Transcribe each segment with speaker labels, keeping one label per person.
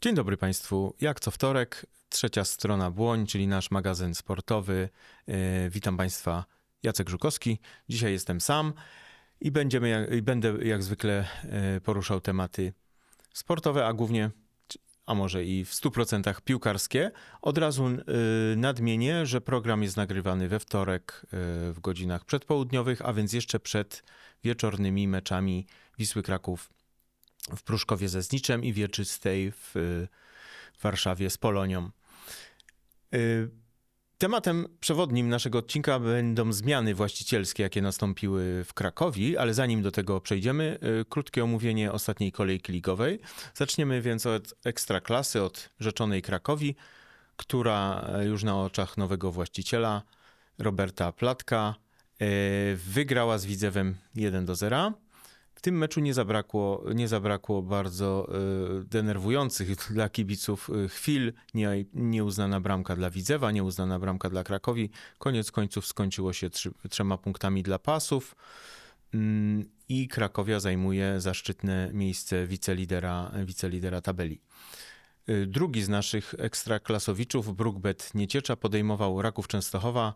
Speaker 1: Dzień dobry Państwu. Jak co wtorek, trzecia strona Błoń, czyli nasz magazyn sportowy. E, Witam Państwa, Jacek Żukowski. Dzisiaj jestem sam i, będziemy, i będę jak zwykle e, poruszał tematy sportowe, a głównie, a może i w 100% piłkarskie. Od razu e, nadmienię, że program jest nagrywany we wtorek w godzinach przedpołudniowych, a więc jeszcze przed wieczornymi meczami Wisły Kraków w Pruszkowie ze Zniczem i Wieczystej w y, Warszawie z Polonią. Y, Tematem przewodnim naszego odcinka będą zmiany właścicielskie, jakie nastąpiły w Krakowi, ale zanim do tego przejdziemy, y, krótkie omówienie ostatniej kolejki ligowej. Zaczniemy więc od ekstraklasy, od rzeczonej Krakowi, która już na oczach nowego właściciela, Roberta Platka, wygrała z Widzewem 1 do 0. W tym meczu nie zabrakło, nie zabrakło bardzo y, denerwujących dla kibiców y, chwil. Nie, nieuznana bramka dla Widzewa, nieuznana bramka dla Krakowi. Koniec końców skończyło się trzy, trzema punktami dla pasów. Mm, I Krakowia zajmuje zaszczytne miejsce wicelidera, wicelidera tabeli. Y, Drugi z naszych ekstraklasowiczów, Brookbet Nieciecza, podejmował Raków Częstochowa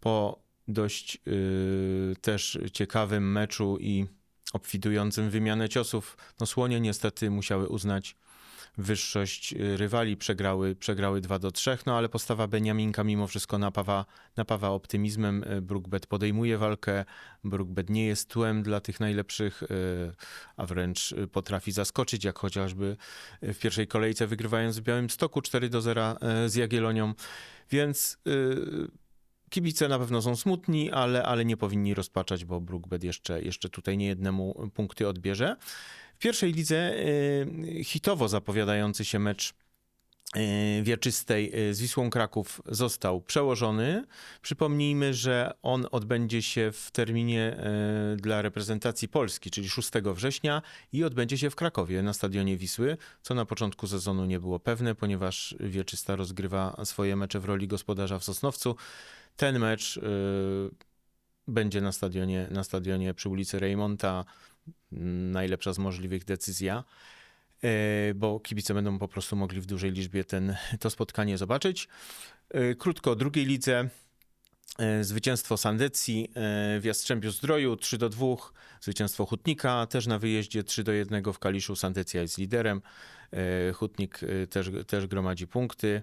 Speaker 1: po dość y, też ciekawym meczu i obfidującym w wymianę ciosów. No słonie niestety musiały uznać wyższość y, rywali, przegrały, przegrały 2 do 3, no ale postawa Beniaminka mimo wszystko napawa, napawa optymizmem. Y, Brookbet podejmuje walkę, Brookbet nie jest tłem dla tych najlepszych, y, a wręcz potrafi zaskoczyć, jak chociażby w pierwszej kolejce wygrywając w Białym Stoku 4 do 0 y, z Jagiellonią, więc Kibice na pewno są smutni, ale, ale nie powinni rozpaczać, bo Brookbet jeszcze, jeszcze tutaj niejednemu punkty odbierze. W pierwszej lidze y, hitowo zapowiadający się mecz y, wieczystej y, z Wisłą Kraków został przełożony. Przypomnijmy, że on odbędzie się w terminie dla reprezentacji Polski, czyli 6 września i odbędzie się w Krakowie na stadionie Wisły, co na początku sezonu nie było pewne, ponieważ Wieczysta rozgrywa swoje mecze w roli gospodarza w Sosnowcu. Ten mecz y, będzie na stadionie, na stadionie przy ulicy Reymonta. Mm, Najlepsza z możliwych decyzja, y, bo kibice będą po prostu mogli w dużej liczbie ten, to spotkanie zobaczyć. Y, Krótko o drugiej lidze. Zwycięstwo Sandecji w Jastrzębiu Zdroju 3 do 2. Zwycięstwo Hutnika też na wyjeździe 3 do 1 w Kaliszu. Sandecja jest liderem. Hutnik też, też gromadzi punkty.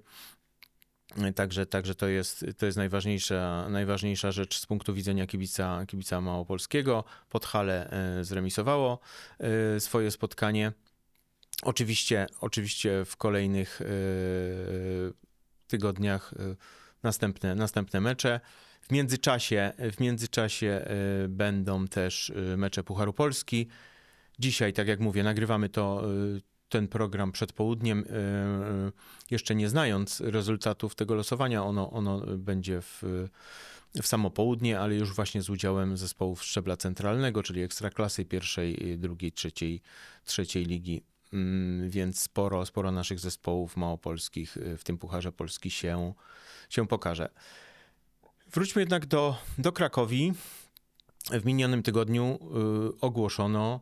Speaker 1: Także, także to jest, to jest najważniejsza, najważniejsza rzecz z punktu widzenia kibica, kibica małopolskiego. Podhale e, zremisowało e, swoje spotkanie. Oczywiście, oczywiście w kolejnych e, tygodniach następne, następne mecze. W międzyczasie, w międzyczasie będą też mecze Pucharu Polski. Dzisiaj, tak jak mówię, nagrywamy to, ten program przed południem, e, jeszcze nie znając rezultatów tego losowania. Ono, ono będzie w, w samo południe, ale już właśnie z udziałem zespołów szczebla centralnego, czyli ekstraklasy pierwszej, drugiej, trzeciej, trzeciej ligi. Mm, Więc sporo, sporo naszych zespołów małopolskich w tym Pucharze Polski się, się pokaże. Wróćmy jednak do, do Krakowi. W minionym tygodniu ogłoszono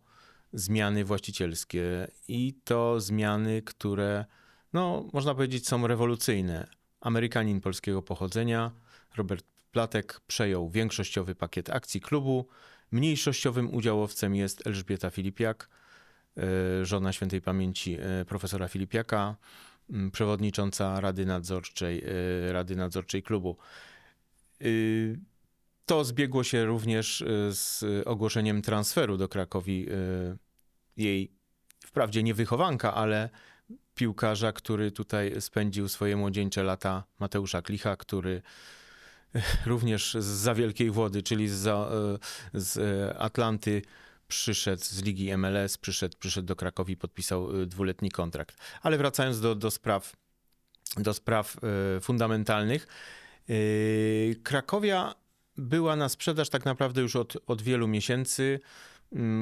Speaker 1: zmiany właścicielskie i to zmiany, które, no, można powiedzieć, są rewolucyjne. Amerykanin polskiego pochodzenia, Robert Platek, przejął większościowy pakiet akcji klubu. Mniejszościowym udziałowcem jest Elżbieta Filipiak, y, żona świętej pamięci y, profesora Filipiaka, przewodnicząca Rady Nadzorczej, y, Rady Nadzorczej klubu. To zbiegło się również z ogłoszeniem transferu do Krakowi jej, wprawdzie nie wychowanka, ale piłkarza, który tutaj spędził swoje młodzieńcze lata, Mateusza Klicha, który również z za wielkiej wody, czyli z, z y, Atlanty, przyszedł z ligi MLS, przyszedł, przyszedł do Krakowi, podpisał y, dwuletni kontrakt. Ale wracając do, do spraw, do spraw y, fundamentalnych, Krakowia była na sprzedaż tak naprawdę już od, od wielu miesięcy,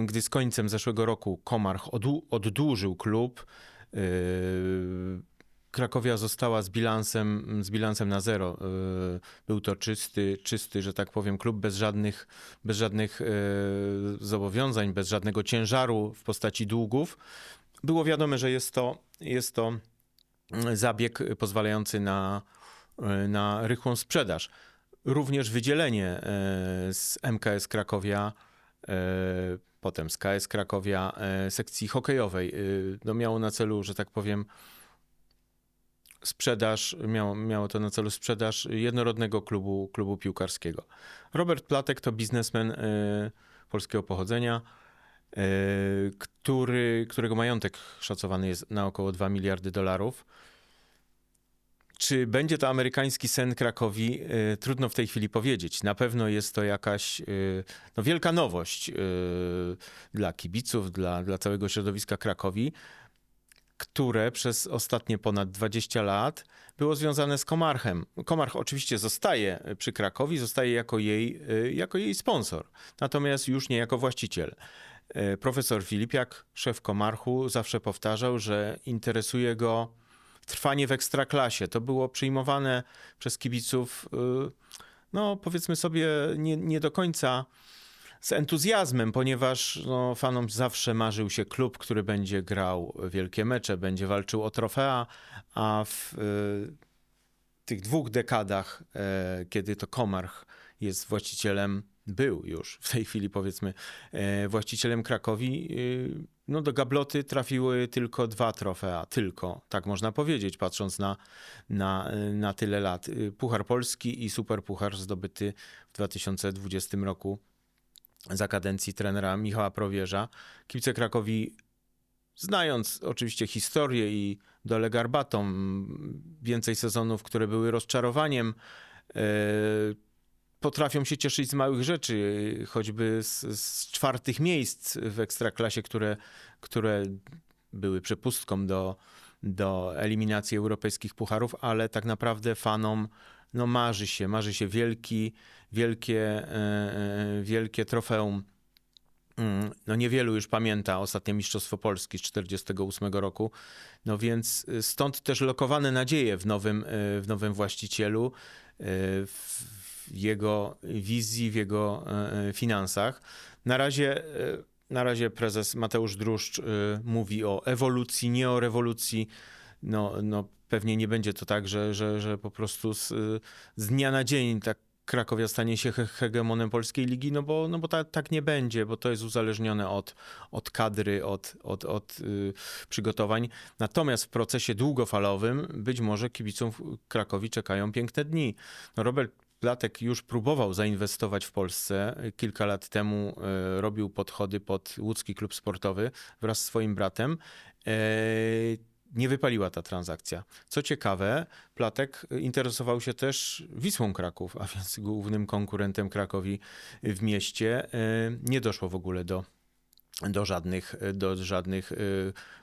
Speaker 1: gdy z końcem zeszłego roku Komarch oddłużył klub. Yy, Krakowia została z bilansem, z bilansem na zero. Yy, Był to czysty, czysty, że tak powiem, klub bez żadnych, bez żadnych yy, zobowiązań, bez żadnego ciężaru w postaci długów. było wiadome, że jest to, jest to mm, zabieg pozwalający na, na rychłą sprzedaż. Również wydzielenie z MKS Krakowia, potem z KS Krakowia e, sekcji hokejowej, e, no miało na celu, że tak powiem, sprzedaż, miało, miało to na celu sprzedaż jednorodnego klubu, klubu piłkarskiego. Robert Platek to biznesmen e, polskiego pochodzenia, e, który, którego majątek szacowany jest na około 2 miliardy dolarów. Czy będzie to amerykański sen Krakowi? E, Trudno w tej chwili powiedzieć. Na pewno jest to jakaś e, no, wielka nowość e, dla kibiców, dla, dla całego środowiska Krakowi, które przez ostatnie ponad 20 lat było związane z Komarchem. Komarch oczywiście zostaje przy Krakowi, zostaje jako jej, jako jej sponsor, natomiast już nie jako właściciel. Profesor Filipiak, szef Komarchu, zawsze powtarzał, że interesuje go trwanie w ekstraklasie. To było przyjmowane przez kibiców, y, no powiedzmy sobie, nie, nie do końca z entuzjazmem, ponieważ no, fanom zawsze marzył się klub, który będzie grał wielkie mecze, będzie walczył o trofea, a w y, tych dwóch dekadach, e, kiedy to Komarch jest właścicielem, był już w tej chwili powiedzmy e, właścicielem Krakowi, y, no do gabloty trafiły tylko dwa trofea, tylko, tak można powiedzieć, patrząc na, na, na tyle lat. Y, Puchar Polski i Superpuchar zdobyty w 2020 roku za kadencji trenera Michała Prowierza. Kibice Krakowi, znając oczywiście historię i dole garbatą, więcej sezonów, które były rozczarowaniem, e, potrafią się cieszyć z małych rzeczy, choćby z, z czwartych miejsc w Ekstraklasie, które, które były przepustką do, do eliminacji europejskich pucharów, ale tak naprawdę fanom no marzy się, marzy się wielki, wielkie, e, e, wielkie trofeum. Mm, No niewielu już pamięta ostatnie Mistrzostwo Polski z 1948 roku, no więc stąd też lokowane nadzieje w nowym, y, w nowym właścicielu, w jego wizji, w jego e, e, finansach. Na razie, e, na razie prezes Mateusz Druszcz mówi o ewolucji, nie o rewolucji. No, no pewnie nie będzie to tak, że, że, że po prostu z, z dnia na dzień tak Krakowia stanie się he- hegemonem polskiej ligi, no bo, no bo ta, tak nie będzie, bo to jest uzależnione od, od kadry, od, od, od y, przygotowań. Natomiast w procesie długofalowym być może kibiców Krakowi czekają piękne dni. No Robert Platek już próbował zainwestować w Polsce. Kilka lat temu e, robił podchody pod łódzki klub sportowy wraz z swoim bratem. E, nie wypaliła ta transakcja. Co ciekawe, Platek interesował się też Wisłą Kraków, a więc głównym konkurentem Krakowi w mieście. E, Nie doszło w ogóle do, do żadnych, do żadnych e,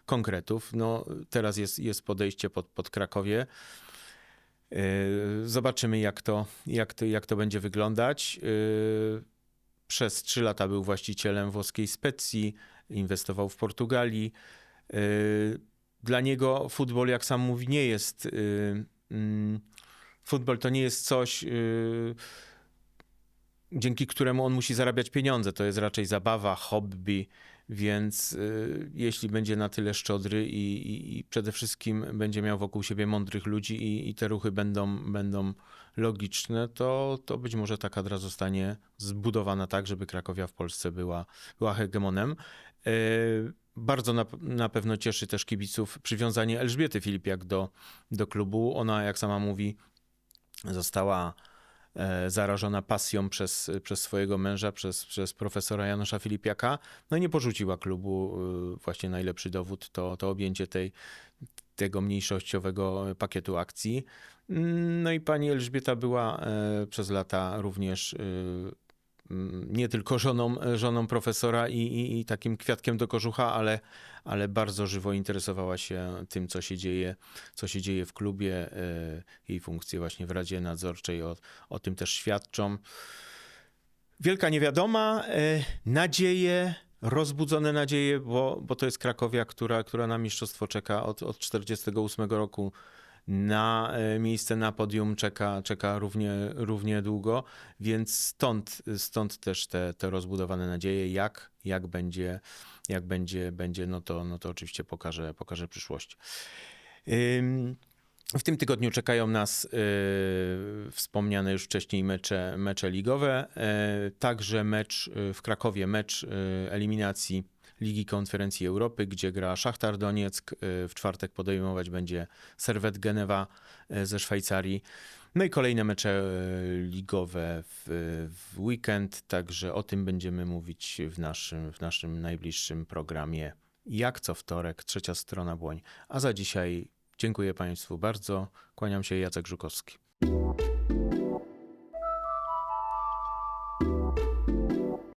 Speaker 1: konkretów. No, teraz jest, jest podejście pod, pod Krakowie. E, Zobaczymy, jak to, jak, to, jak to będzie wyglądać. E, Przez trzy lata był właścicielem włoskiej Specji, inwestował w Portugalii. E, Dla niego futbol, jak sam mówi, nie jest. mm, Futbol to nie jest coś, dzięki któremu on musi zarabiać pieniądze. To jest raczej zabawa, hobby, więc y, jeśli będzie na tyle szczodry i, i, i przede wszystkim będzie miał wokół siebie mądrych ludzi i, i te ruchy będą, będą logiczne, to, to być może ta kadra zostanie zbudowana tak, żeby Krakowia w Polsce była, była hegemonem. Y, Bardzo na, na pewno cieszy też kibiców przywiązanie Elżbiety Filipiak do, do klubu. Ona, jak sama mówi, została zarażona pasją przez, przez swojego męża, przez, przez profesora Janusza Filipiaka. No i nie porzuciła klubu. E, Właśnie najlepszy dowód to, to objęcie tej, tego mniejszościowego pakietu akcji. Mm, No i pani Elżbieta była e, przez lata również e, nie tylko żoną, żoną profesora i, i, i takim kwiatkiem do kożucha, ale, ale bardzo żywo interesowała się tym, co się dzieje, co się dzieje w klubie. e, Jej funkcje właśnie w Radzie Nadzorczej o, o tym też świadczą. Wielka niewiadoma, e, nadzieje, rozbudzone nadzieje, bo, bo to jest Krakowia, która, która na mistrzostwo czeka od, od 48 roku. Na e, miejsce na podium czeka, czeka równie, równie długo, więc stąd, stąd też te, te rozbudowane nadzieje, jak, jak będzie, jak będzie, będzie no, to, no to oczywiście pokaże, pokaże przyszłość. W tym tygodniu czekają nas y, wspomniane już wcześniej mecze, mecze ligowe, y, także mecz w Krakowie, mecz eliminacji Ligi Konferencji Europy, gdzie gra Szachtar Donieck. Y, W czwartek podejmować będzie Serwet Genewa y, ze Szwajcarii. No i kolejne mecze y, ligowe w, w weekend, także o tym będziemy mówić w naszym, w naszym najbliższym programie. Jak co wtorek, trzecia strona Błoń. A za dzisiaj dziękuję Państwu bardzo. Kłaniam się, Jacek Żukowski.